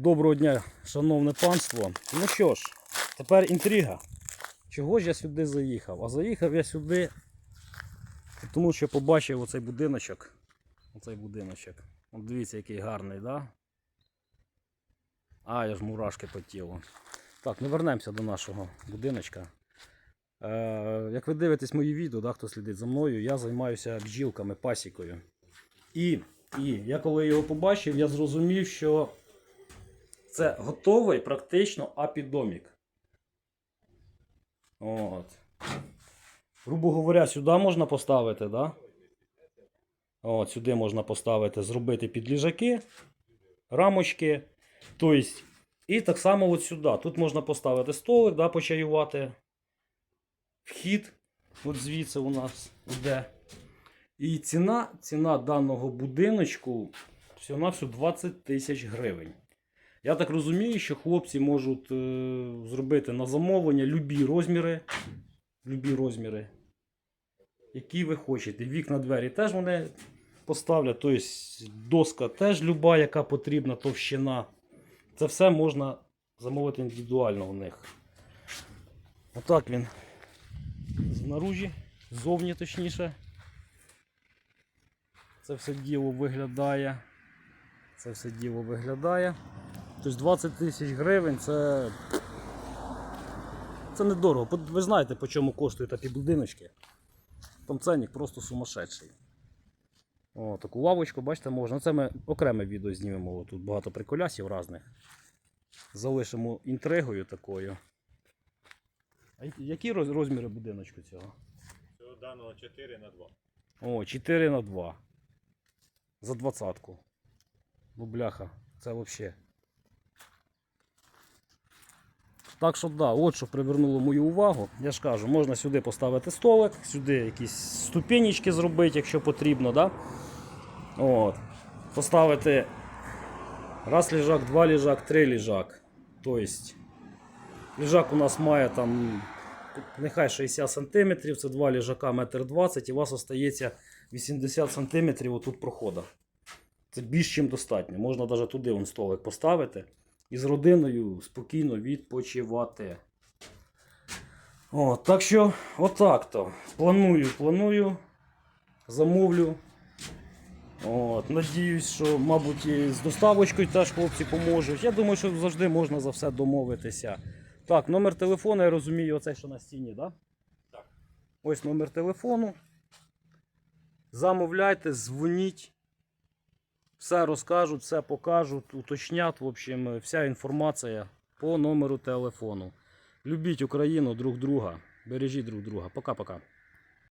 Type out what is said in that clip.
Доброго дня, шановне панство. Ну що ж, тепер інтрига. Чого ж я сюди заїхав? А заїхав я сюди, тому що побачив оцей будиночок. Оцей будиночок. От дивіться, який гарний, да? А, я ж мурашки по тілу. Так, ну вернемося до нашого будиночка. Е, як ви дивитесь мої відео, да, хто слідить за мною, я займаюся бджілками, пасікою. І, і я коли його побачив, я зрозумів, що це готовий практично апідомік. От. Грубо говоря, сюди можна поставити, да? От, сюди можна поставити, зробити підліжаки, рамочки. Тобто, і так само от сюди. Тут можна поставити столик, да, почаювати. Вхід, от звідси у нас йде. І ціна, ціна даного будиночку всього на всього 20 тисяч гривень. Я так розумію, що хлопці можуть е, зробити на замовлення любі розміри. Любі розміри. Які ви хочете. Вікна двері теж вони поставлять. Тобто доска теж люба, яка потрібна, товщина. Це все можна замовити індивідуально у них. Отак він знаружі, ззовні точніше. Це все діло виглядає. Це все діло виглядає. Тобто 20 тисяч гривень це. Це недорого. Ви знаєте, по чому коштують такі будиночки. Там ценник просто сумасшедший. О, таку лавочку, бачите, можна. Це ми окреме відео знімемо. Тут багато приколясів різних. Залишимо інтригою такою. А які- розміри будиночку цього? Цього даного 4 на 2. О, 4 на 2. За двадцатку. Ну, бляха, це взагалі. Так що да, от що привернуло мою увагу. Я ж кажу, можна сюди поставити столик, сюди якісь ступенечки зробити, якщо потрібно. Да? От. Поставити раз ліжак, два ліжак, три ліжак. Тобто, ліжак у нас має там нехай 60 см, це два ліжака 1,20 м, і у вас остається 80 см отут прохода. Це більш чим достатньо. Можна навіть туди вон столик поставити і з родиною спокійно відпочивати. О, так що, отак то. Планую, планую, замовлю. От, надіюсь, що, мабуть, і з доставочкою теж хлопці поможуть. Я думаю, що завжди можна за все домовитися. Так, номер телефону, я розумію, оцей, що на стіні, так? Так. Ось номер телефону. Замовляйте, дзвоніть. Все розкажуть, все покажуть, уточнять. В общем, вся інформація по номеру телефону. Любіть Україну друг друга. Бережіть друг друга. Пока-пока.